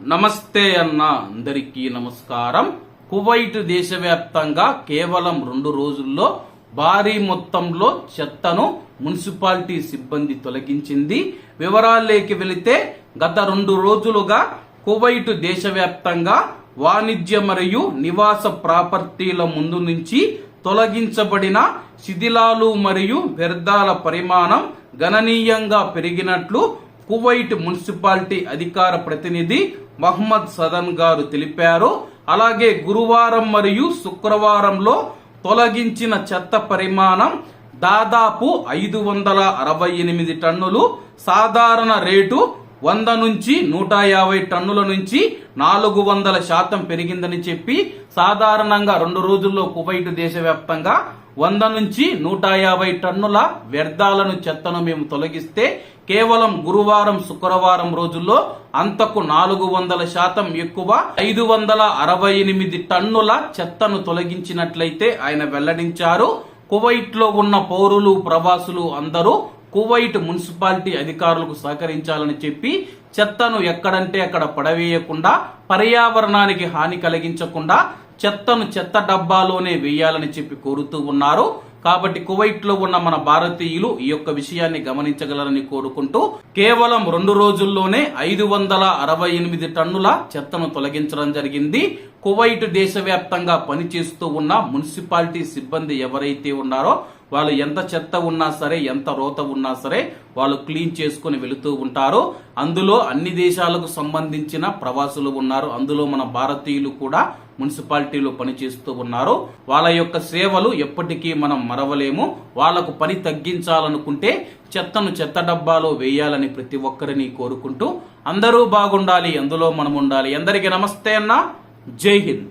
నమస్తే అన్న అందరికీ నమస్కారం. కువైట్ దేశవ్యాప్తంగా కేవలం రెండు రోజుల్లో భారీ మొత్తంలో చెత్తను మున్సిపాలిటీ సిబ్బంది తొలగించింది. వివరాల్లోకి వెళితే గత రెండు రోజులుగా కువైట్ దేశవ్యాప్తంగా వాణిజ్య మరియు నివాస ప్రాపర్టీల ముందు నుంచి తొలగించబడిన శిథిలాలు మరియు వ్యర్థాల పరిమాణం గణనీయంగా పెరిగినట్లు కువైట్ మున్సిపాలిటీ అధికార ప్రతినిధి మహమ్మద్ సదన్ గారు తెలిపారు. అలాగే గురువారం మరియు శుక్రవారంలో తొలగించిన చెత్త పరిమాణం దాదాపు ఐదు వందల అరవై ఎనిమిది టన్నులు సాధారణ రేటు వంద నుంచి నూట యాభై టన్నుల నుంచి నాలుగు వందల శాతం పెరిగిందని చెప్పి సాధారణంగా రెండు రోజుల్లో కువైట్ దేశవ్యాప్తంగా వంద నుంచి నూట యాభై టన్నుల వ్యర్థాలను చెత్తను మేము తొలగిస్తే కేవలం గురువారం శుక్రవారం రోజుల్లో అంతకు నాలుగు వందల శాతం ఎక్కువ ఐదు వందల అరవై ఎనిమిది టన్నుల చెత్తను తొలగించినట్లయితే ఆయన వెల్లడించారు. కువైట్లో ఉన్న పౌరులు ప్రవాసులు అందరూ కువైట్ మున్సిపాలిటీ అధికారులకు సహకరించాలని చెప్పి చెత్తను ఎక్కడంటే అక్కడ పడవేయకుండా పర్యావరణానికి హాని కలిగించకుండా చెత్తను చెత్త డబ్బాలోనే వేయాలని చెప్పి కోరుతూ ఉన్నారు. కాబట్టి కువైట్లో ఉన్న మన భారతీయులు ఈ యొక్క విషయాన్ని గమనించగలరని కోరుకుంటూ కేవలం రెండు రోజుల్లోనే ఐదు వందల అరవై ఎనిమిది టన్నుల చెత్తను తొలగించడం జరిగింది. కువైట్ దేశవ్యాప్తంగా పనిచేస్తూ ఉన్న మున్సిపాలిటీ సిబ్బంది ఎవరైతే ఉన్నారో వాళ్ళు ఎంత చెత్త ఉన్నా సరే ఎంత రోత ఉన్నా సరే వాళ్ళు క్లీన్ చేసుకుని వెళుతూ ఉంటారు. అందులో అన్ని దేశాలకు సంబంధించిన ప్రవాసులు ఉన్నారు. అందులో మన భారతీయులు కూడా మున్సిపాలిటీలో పనిచేస్తూ ఉన్నారు. వాళ్ళ యొక్క సేవలు ఎప్పటికీ మనం మరవలేము. వాళ్ళకు పని తగ్గించాలనుకుంటే చెత్తను చెత్త డబ్బాలో వేయాలని ప్రతి ఒక్కరిని కోరుకుంటూ అందరూ బాగుండాలి అందులో మనం ఉండాలి అందరికీ నమస్తే అన్న. జై హింద్.